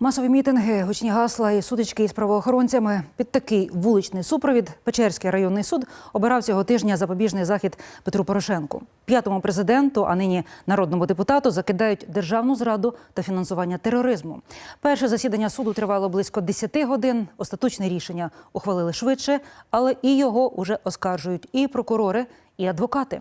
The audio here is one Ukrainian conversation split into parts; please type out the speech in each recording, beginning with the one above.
Масові мітинги, гучні гасла і сутички із правоохоронцями. Під такий вуличний супровід Печерський районний суд обирав цього тижня запобіжний захід Петру Порошенку. П'ятому президенту, а нині народному депутату, закидають державну зраду та фінансування тероризму. Перше засідання суду тривало близько 10 годин. Остаточне рішення ухвалили швидше, але і його уже оскаржують і прокурори, і адвокати.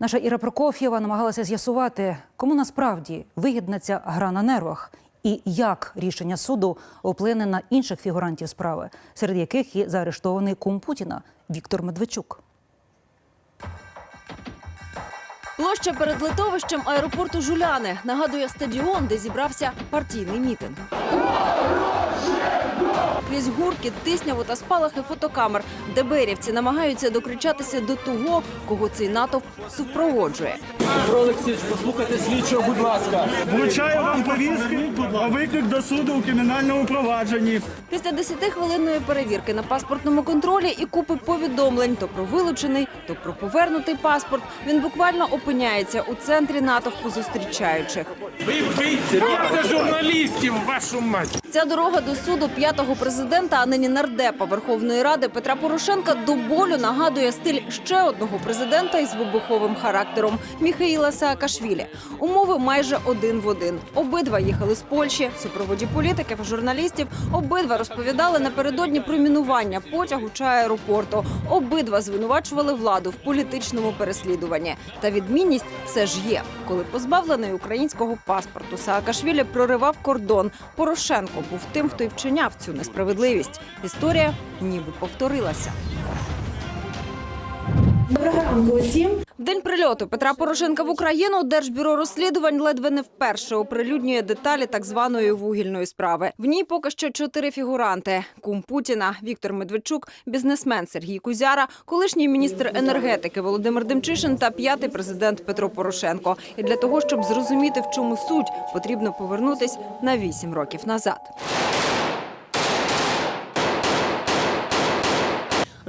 Наша Іра Прокоф'єва намагалася з'ясувати, кому насправді вигідна ця гра на нервах і як рішення суду вплине на інших фігурантів справи, серед яких є заарештований кум Путіна Віктор Медведчук. Площа перед литовищем аеропорту Жуляни нагадує стадіон, де зібрався партійний мітинг. Крізь гурки, тисняву та спалахи фотокамер ДБРівці намагаються докричатися до того, кого цей натовп супроводжує. Петро Олексійович, послухайте слідчого, будь ласка. Вручаю вам повістки на виклик до суду у кримінальному провадженні. Після 10-хвилинної перевірки на паспортному контролі і купи повідомлень то про вилучений, то про повернутий паспорт. Він буквально опиняється у центрі натовпу зустрічаючих. Ви це журналістів, вашу мать. Ця дорога до суду п'ятого президента, а нині нардепа Верховної Ради Петра Порошенка до болю нагадує стиль ще одного президента із вибуховим характером Міхаїла Саакашвілі. Умови майже один в один. Обидва їхали з Польщі, в супроводі політиків журналістів. Обидва розповідали напередодні про мінування потягу чи аеропорту. Обидва звинувачували владу в політичному переслідуванні. Та відмінність все ж є. Коли позбавлений українського паспорту Саакашвілі проривав кордон. Порошенко був тим, хто й вчиняв цю несправедливість. Історія ніби повторилася. Доброго ранку усім. В день прильоту Петра Порошенка в Україну Держбюро розслідувань ледве не вперше оприлюднює деталі так званої вугільної справи. В ній поки що чотири фігуранти: кум Путіна Віктор Медведчук, бізнесмен Сергій Кузяра, колишній міністр енергетики Володимир Демчишин та п'ятий президент Петро Порошенко. І для того, щоб зрозуміти, в чому суть, потрібно повернутись на вісім років назад.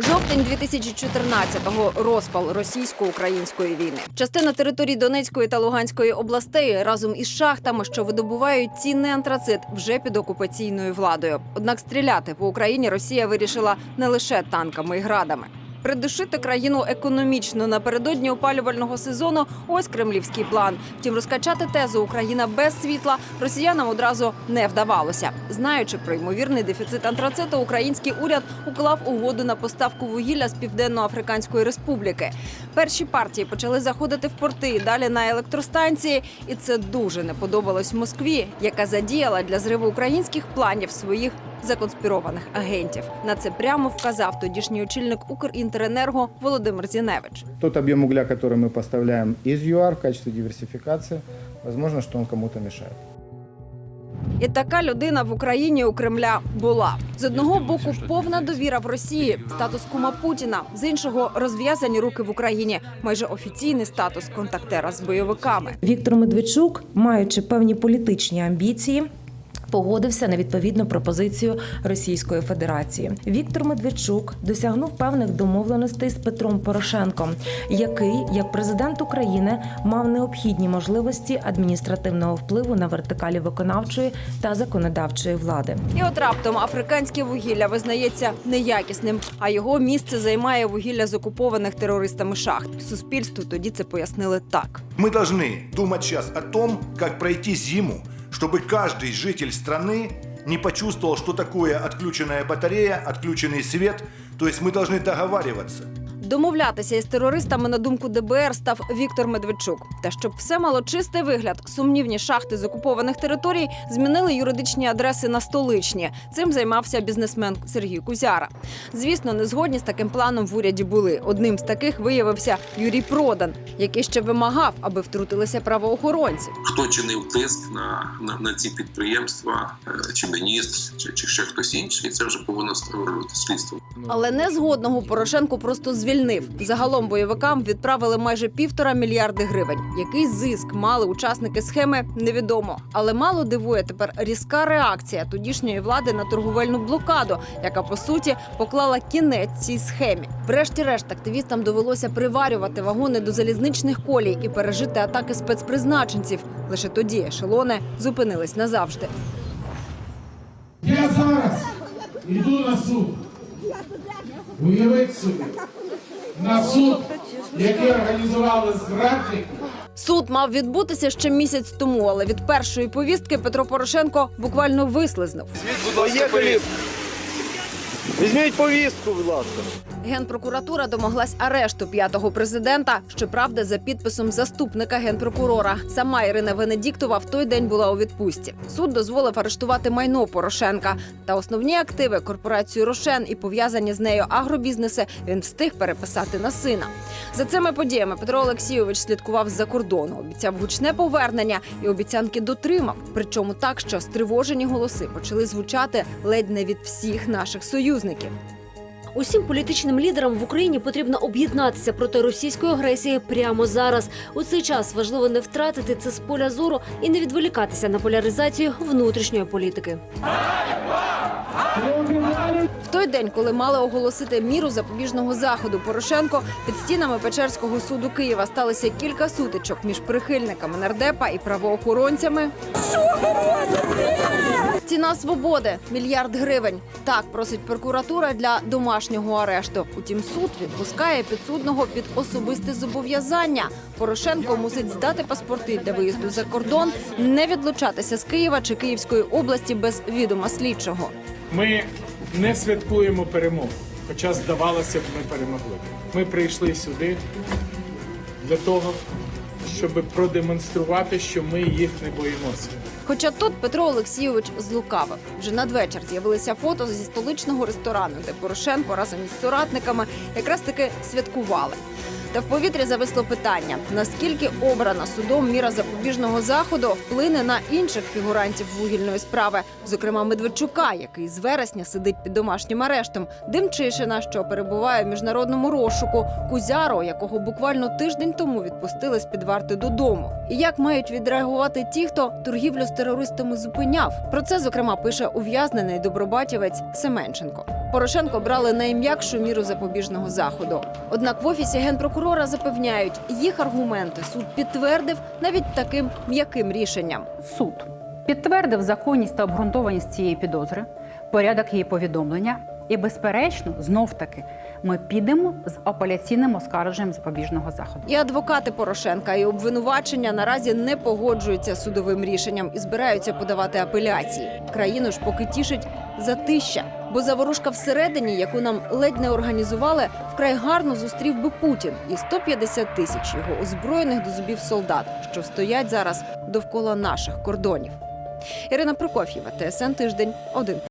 Жовтень 2014-го – розпал російсько-української війни. Частина територій Донецької та Луганської областей разом із шахтами, що видобувають цінний антрацит, вже під окупаційною владою. Однак стріляти по Україні Росія вирішила не лише танками і градами. Придушити країну економічно напередодні опалювального сезону. Ось кремлівський план. Втім, розкачати тезу Україна без світла росіянам одразу не вдавалося. Знаючи про ймовірний дефіцит антрациту, український уряд уклав угоду на поставку вугілля з Південно-Африканської Республіки. Перші партії почали заходити в порти далі на електростанції, і це дуже не подобалось Москві, яка задіяла для зриву українських планів своїх законспірованих агентів. На це прямо вказав тодішній очільник Укрінтеренерго Володимир Зіневич. Тот объем угля, который мы поставляем из ЮАР в качестве диверсификации, возможно, что он кому-то мешает. І така людина в Україні у Кремля була з одного боку повна довіра в Росії, статус кума Путіна, з іншого розв'язані руки в Україні, майже офіційний статус контактера з бойовиками. Віктор Медведчук, маючи певні політичні амбіції. Погодився на відповідну пропозицію Російської Федерації. Віктор Медведчук досягнув певних домовленостей з Петром Порошенком, який, як президент України, мав необхідні можливості адміністративного впливу на вертикалі виконавчої та законодавчої влади. І от раптом африканське вугілля визнається неякісним, а його місце займає вугілля з окупованих терористами шахт. Суспільству тоді це пояснили так. Мы должны думать сейчас о том, как пройти зиму, чтобы каждый житель страны не почувствовал, что такое отключенная батарея, отключенный свет. То есть мы должны договариваться. Домовлятися із терористами на думку ДБР став Віктор Медведчук. Та щоб все мало чистий вигляд, сумнівні шахти з окупованих територій змінили юридичні адреси на столичні. Цим займався бізнесмен Сергій Кузяра. Звісно, не згодні з таким планом в уряді були. Одним з таких виявився Юрій Продан, який ще вимагав, аби втрутилися правоохоронці. хто чинив тиск на, на, на ці підприємства, е, чи міністр, чи, чи ще хтось інший, це вже повинно встановлювати слідство. Але незгодного Порошенко просто звільнив. Загалом бойовикам відправили майже півтора мільярди гривень. Який зиск мали учасники схеми, невідомо. Але мало дивує тепер різка реакція тодішньої влади на торговельну блокаду, яка по суті поклала кінець цій схемі. Врешті-решт активістам довелося приварювати вагони до залізничних колій і пережити атаки спецпризначенців. Лише тоді ешелони зупинились назавжди. зараз йду на суд. Уявіть собі, на суд, який організували зрадники, Суд мав відбутися ще місяць тому, але від першої повістки Петро Порошенко буквально вислизнув. Поїхали. Візьміть повістку, будь ласка. Генпрокуратура домоглась арешту п'ятого президента. Щоправда, за підписом заступника генпрокурора. Сама Ірина Венедіктова в той день була у відпустці. Суд дозволив арештувати майно Порошенка та основні активи корпорацію Рошен і пов'язані з нею агробізнеси. Він встиг переписати на сина. За цими подіями Петро Олексійович слідкував з-за кордону, обіцяв гучне повернення і обіцянки дотримав. Причому так, що стривожені голоси почали звучати ледь не від всіх наших союзників. Усім політичним лідерам в Україні потрібно об'єднатися проти російської агресії прямо зараз. У цей час важливо не втратити це з поля зору і не відволікатися на поляризацію внутрішньої політики. Той день, коли мали оголосити міру запобіжного заходу Порошенко, під стінами Печерського суду Києва сталося кілька сутичок між прихильниками нардепа і правоохоронцями. Ціна свободи мільярд гривень. Так просить прокуратура для домашнього арешту. Утім, суд відпускає підсудного під особисте зобов'язання. Порошенко мусить здати паспорти для виїзду за кордон, не відлучатися з Києва чи Київської області без відома слідчого. Ми не святкуємо перемогу, хоча здавалося б, ми перемогли. Ми прийшли сюди для того, щоб продемонструвати, що ми їх не боїмося. Хоча тут Петро Олексійович злукавив. Вже надвечір з'явилися фото зі столичного ресторану, де Порошенко разом із соратниками якраз таки святкували. Та в повітрі зависло питання: наскільки обрана судом міра запобіжного заходу вплине на інших фігурантів вугільної справи, зокрема Медведчука, який з вересня сидить під домашнім арештом, Демчишина, що перебуває в міжнародному розшуку, Кузяро, якого буквально тиждень тому відпустили з під варти додому. І як мають відреагувати ті, хто торгівлю з терористами зупиняв? Про це зокрема пише ув'язнений добробатівець Семенченко. Порошенко брали найм'якшу міру запобіжного заходу. Однак в офісі генпрокурора запевняють, їх аргументи суд підтвердив навіть таким м'яким рішенням. Суд підтвердив законність та обґрунтованість цієї підозри, порядок її повідомлення, і, безперечно, знов таки ми підемо з апеляційним оскарженням запобіжного заходу. І адвокати Порошенка і обвинувачення наразі не погоджуються з судовим рішенням і збираються подавати апеляції. Країну ж поки тішить затища, бо заворушка всередині, яку нам ледь не організували, вкрай гарно зустрів би Путін і 150 тисяч його озброєних до зубів солдат, що стоять зараз довкола наших кордонів. Ірина Прокоф'єва, ТСН Тиждень, 1+,1.